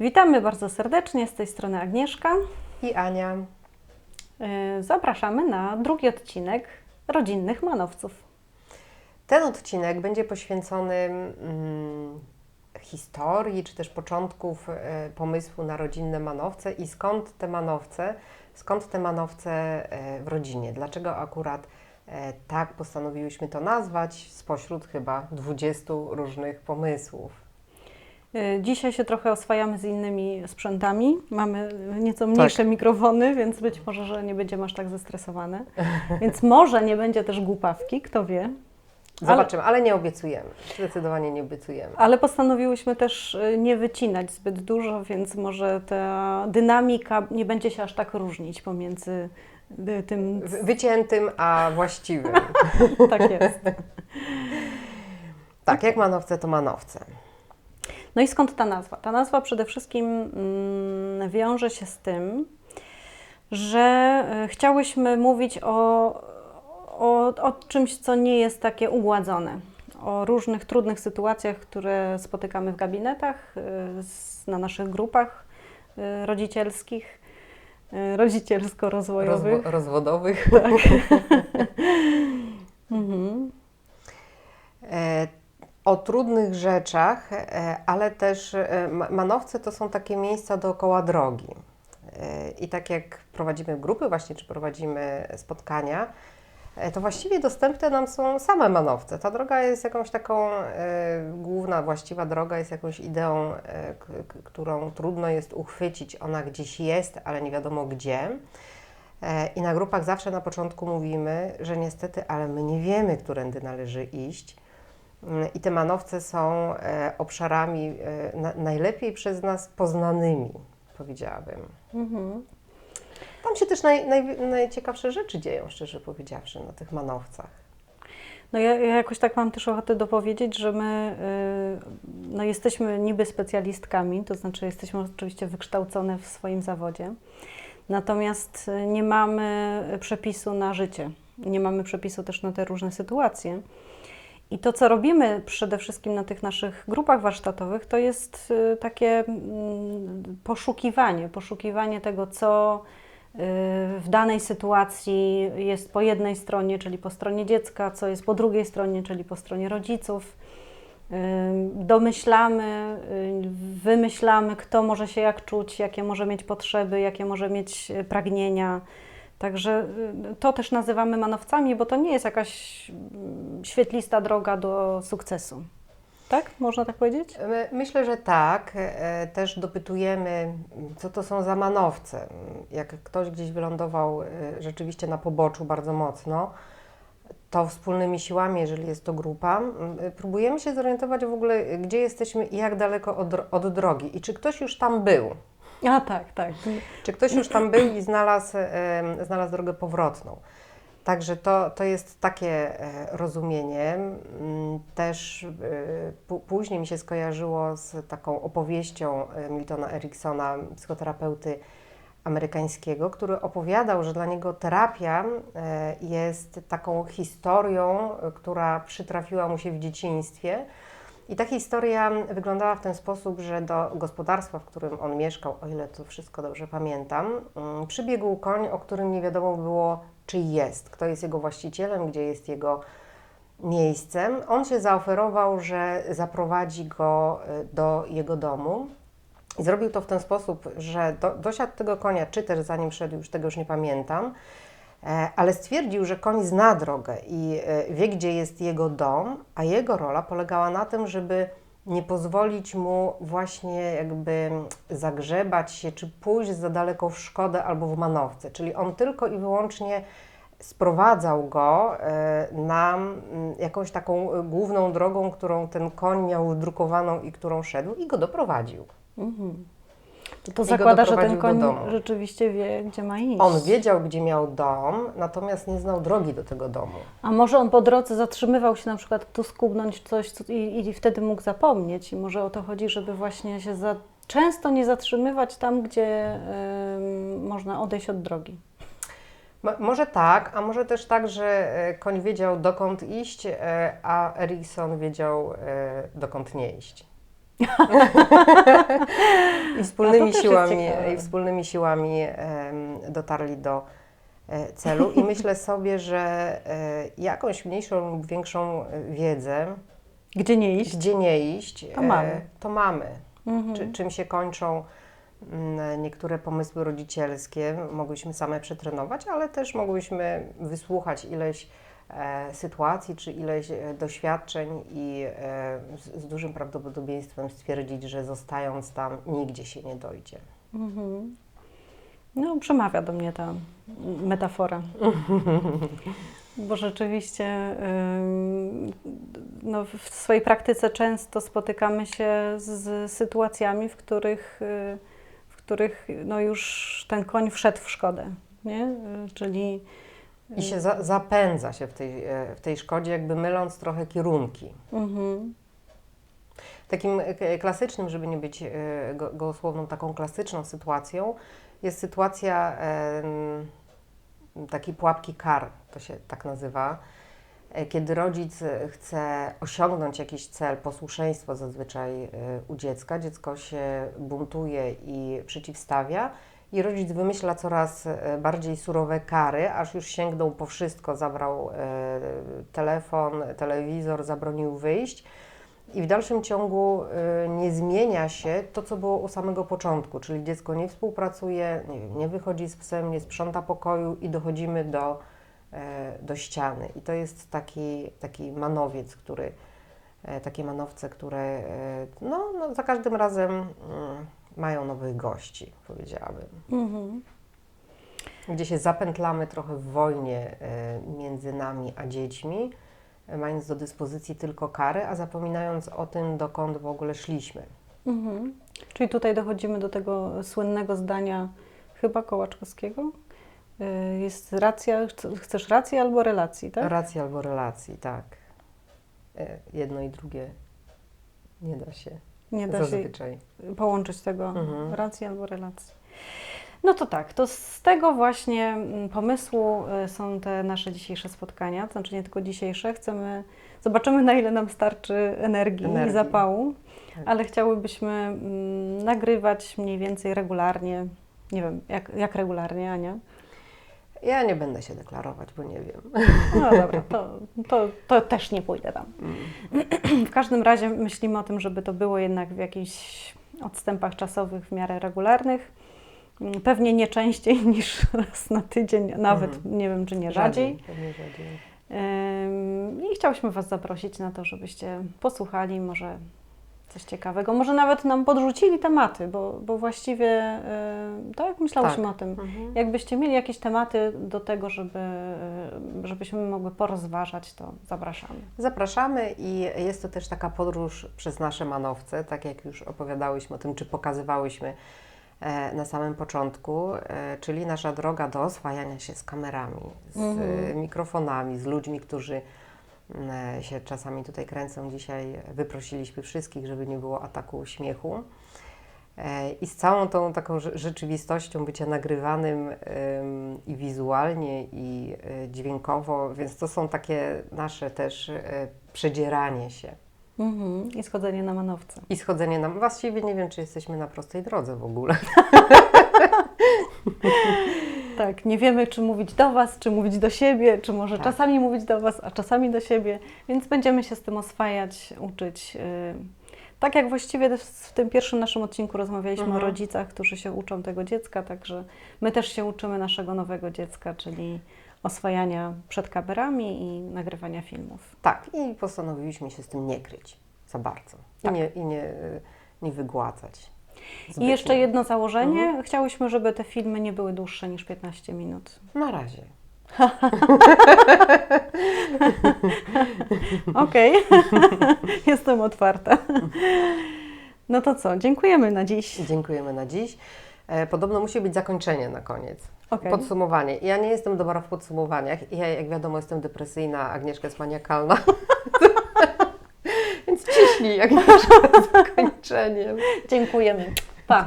Witamy bardzo serdecznie, z tej strony Agnieszka. I Ania. Yy, Zapraszamy na drugi odcinek Rodzinnych Manowców. Ten odcinek będzie poświęcony mm, historii, czy też początków e, pomysłu na rodzinne manowce i skąd te manowce, skąd te manowce e, w rodzinie. Dlaczego akurat e, tak postanowiłyśmy to nazwać spośród chyba 20 różnych pomysłów. Yy, Dzisiaj się trochę oswajamy z innymi sprzętami. Mamy nieco mniejsze mikrofony, więc być może, że nie będziemy aż tak zestresowane. Więc może nie będzie też głupawki, kto wie. Zobaczymy, ale, nie obiecujemy. Zdecydowanie nie obiecujemy. Ale postanowiłyśmy też y, nie wycinać zbyt dużo, więc może ta dynamika nie będzie się aż tak różnić pomiędzy y, tym. Wyciętym, a właściwym. Tak jest. tak, jak manowce, to manowce. No i skąd ta nazwa? Ta nazwa przede wszystkim mm, wiąże się z tym, że y, chciałyśmy mówić o, o, o czymś, co nie jest takie ugładzone. O różnych trudnych sytuacjach, które spotykamy w gabinetach, z- na naszych grupach y, rodzicielskich, rodzicielsko-rozwojowych. Rozwo- rozwodowych. Mhm. E, o trudnych rzeczach, e, ale też e, ma- manowce to są takie miejsca dookoła drogi. E, I tak jak prowadzimy grupy, właśnie czy prowadzimy spotkania, to właściwie dostępne nam są same manowce. Ta droga jest jakąś taką, główna, właściwa droga jest jakąś ideą, którą trudno jest uchwycić. Ona gdzieś jest, ale nie wiadomo gdzie. I na grupach zawsze na początku mówimy, że niestety, ale my nie wiemy, którędy należy iść. Mm, I te manowce są e, obszarami e, na, najlepiej przez nas poznanymi, powiedziałabym. Mhm. Tam się też naj, naj, najciekawsze rzeczy dzieją, szczerze powiedziawszy, na tych manowcach. No ja, ja jakoś tak mam też ochotę dopowiedzieć, że my y, no jesteśmy niby specjalistkami, to znaczy jesteśmy oczywiście wykształcone w swoim zawodzie, natomiast nie mamy przepisu na życie, nie mamy przepisu też na te różne sytuacje. I to, co robimy przede wszystkim na tych naszych grupach warsztatowych, to jest y, takie mm, poszukiwanie, poszukiwanie tego, co y, w danej sytuacji jest po jednej stronie, czyli po stronie dziecka, co jest po drugiej stronie, czyli po stronie rodziców. Y, Domyślamy, wymyślamy, kto może się jak czuć, jakie może mieć potrzeby, jakie może mieć pragnienia. Także y, to też nazywamy manowcami, bo to nie jest jakaś mm, świetlista droga do sukcesu. Tak? Można tak powiedzieć? My, myślę, że tak. E, Też dopytujemy, co to są za manowce. Jak ktoś gdzieś wylądował e, rzeczywiście na poboczu bardzo mocno, to wspólnymi siłami, jeżeli jest to grupa, próbujemy się zorientować w ogóle, gdzie jesteśmy i jak daleko od, od drogi i czy ktoś już tam był. A tak, tak. Czy ktoś już tam był i znalazł, znalazł drogę powrotną? Także to, to jest takie e, rozumienie. Też e, pó- później mi się skojarzyło z taką opowieścią e, Miltona Ericksona, psychoterapeuty amerykańskiego, który opowiadał, że dla niego terapia jest taką historią, która przytrafiła mu się w dzieciństwie. I ta historia wyglądała w ten sposób, że do gospodarstwa, w którym on mieszkał, o ile to wszystko dobrze pamiętam, mm, przybiegł koń, o którym nie wiadomo było, czy jest, kto jest jego właścicielem, gdzie jest jego miejscem. On się zaoferował, że zaprowadzi go y, do jego domu. Zrobił to w ten sposób, że do, dosiadł tego konia, czy też zanim szedł, już tego już nie pamiętam, ale stwierdził, że koń zna drogę i e, wie, gdzie jest jego dom, a jego rola polegała na tym, żeby nie pozwolić mu właśnie jakby zagrzebać się, czy pójść za daleko w szkodę albo w manowce. Czyli on tylko i wyłącznie sprowadzał go e, na jakąś taką e, główną drogą, którą ten koń miał drukowaną i którą szedł i go doprowadził. Mhm. To, to zakłada, że ten koń rzeczywiście wie, gdzie ma iść. On wiedział, gdzie miał dom, natomiast nie znał drogi do tego domu. A może on po drodze zatrzymywał się na przykład tu skubnąć coś co, i, i wtedy mógł zapomnieć. I może o to chodzi, żeby właśnie się za często nie zatrzymywać tam, gdzie ym, można odejść od drogi. Mo- Może tak, a może też tak, że e, koń wiedział dokąd iść, e, a Erikson wiedział e, dokąd nie iść. I wspólnymi siłami, i wspólnymi siłami dotarli do e, celu. I myślę sobie, że e, jakąś mniejszą lub większą e, wiedzę, Gdzie nie iść? gdzie nie iść, To mamy. to mamy. Mhm. Czy, czym się kończą mm, niektóre pomysły rodzicielskie, mogłyśmy same przetrenować, ale też mogłyśmy wysłuchać ileś sytuacji czy ileś e, doświadczeń i e, z, z dużym prawdopodobieństwem stwierdzić, że zostając tam nigdzie się nie dojdzie. Mhm. No, przemawia do mnie ta metafora. Bo rzeczywiście no, w swojej praktyce często spotykamy się z sytuacjami, w których, w których no, już ten koń wszedł w szkodę. Nie? Czyli I się za, zapędza się w tej, e, w tej szkodzie, jakby myląc trochę kierunki. mhm. Takim e, klasycznym, żeby nie być e, go- gołosłowną, taką klasyczną sytuacją jest sytuacja takiej pułapki kar, to się tak nazywa, kiedy rodzic chce osiągnąć jakiś cel, posłuszeństwo zazwyczaj u dziecka, dziecko się buntuje i przeciwstawia. I rodzic wymyśla coraz e, bardziej surowe kary, aż już sięgnął po wszystko, zabrał e, telefon, telewizor, zabronił wyjść. I w dalszym ciągu y, nie zmienia się to, co było u samego początku, czyli dziecko nie współpracuje, nie, nie wychodzi z psem, nie sprząta pokoju i dochodzimy do, e, do ściany. I to jest taki, taki manowiec, który, e, takie manowce, które e, no, no, za każdym razem mm, mają nowych gości, powiedziałabym. Mhm. Gdzie się zapętlamy trochę w wojnie e, między nami a dziećmi, e, mając do dyspozycji tylko kary, a zapominając o tym, dokąd w ogóle szliśmy. Mhm. Czyli tutaj dochodzimy do tego słynnego zdania chyba Kołaczkowskiego. Y, Jest racja, chc- chcesz racji albo relacji, tak? Racji albo relacji, tak. E, Jedno i drugie nie da się Nie da się zazwyczaj. połączyć tego Mhm. racji albo relacji. No to tak, to z tego właśnie mm, pomysłu y, są te nasze dzisiejsze spotkania, to znaczy nie tylko dzisiejsze, chcemy, zobaczymy na ile nam starczy energii, Energii. i zapału, Tak. ale chciałybyśmy mm, nagrywać mniej więcej regularnie, nie wiem, jak, jak regularnie, Ania? Ja nie będę się deklarować, bo nie wiem. No dobra, to, to, to też nie pójdę tam. W każdym razie myślimy o tym, żeby to było jednak w jakichś odstępach czasowych w miarę regularnych. Mm, Pewnie nie częściej niż raz na tydzień, nawet Mhm. nie wiem, czy nie rzadziej. Pewnie rzadziej. Ym, I chciałyśmy Was zaprosić na to, żebyście posłuchali może coś ciekawego. Może nawet nam podrzucili tematy, bo, bo właściwie y, tak myślałyśmy Tak. o tym. Mhm. Jakbyście mieli jakieś tematy do tego, żeby, y, żebyśmy mogły porozważać, to zapraszamy. Zapraszamy i jest to też taka podróż przez nasze manowce, tak jak już opowiadałyśmy o tym, czy pokazywałyśmy e, na samym początku, e, czyli nasza droga do oswajania się z kamerami, z Mhm. mikrofonami, z ludźmi, którzy się czasami tutaj kręcą. Dzisiaj wyprosiliśmy wszystkich, żeby nie było ataku śmiechu. E, I z całą tą taką rze- rzeczywistością bycia nagrywanym i wizualnie, i e, dźwiękowo, więc to są takie nasze też e, przedzieranie się Mhm. I schodzenie na manowce. i schodzenie nam. Właściwie nie wiem, czy jesteśmy na prostej drodze w ogóle. Tak, nie wiemy, czy mówić do Was, czy mówić do siebie, czy może Tak. czasami mówić do Was, a czasami do siebie, więc będziemy się z tym oswajać, uczyć. y, Tak jak właściwie w tym pierwszym naszym odcinku rozmawialiśmy Mhm. o rodzicach, którzy się uczą tego dziecka, także my też się uczymy naszego nowego dziecka, czyli oswajania przed kamerami i nagrywania filmów. Tak, i postanowiliśmy się z tym nie kryć za bardzo i Tak. nie, i nie, e, nie wygładzać. I jeszcze jedno założenie. Mhm. Chciałyśmy, żeby te filmy nie były dłuższe niż 15 minut. Na razie. Okej, jestem otwarta. No to co, dziękujemy na dziś. Dziękujemy na dziś. E, Podobno musi być zakończenie na koniec. Okej. Podsumowanie. Ja nie jestem dobra w podsumowaniach. Ja, jak wiadomo, jestem depresyjna, Agnieszka jest maniakalna. Więc ciśnij Agnieszka z zakończeniem. Dziękujemy. Pa.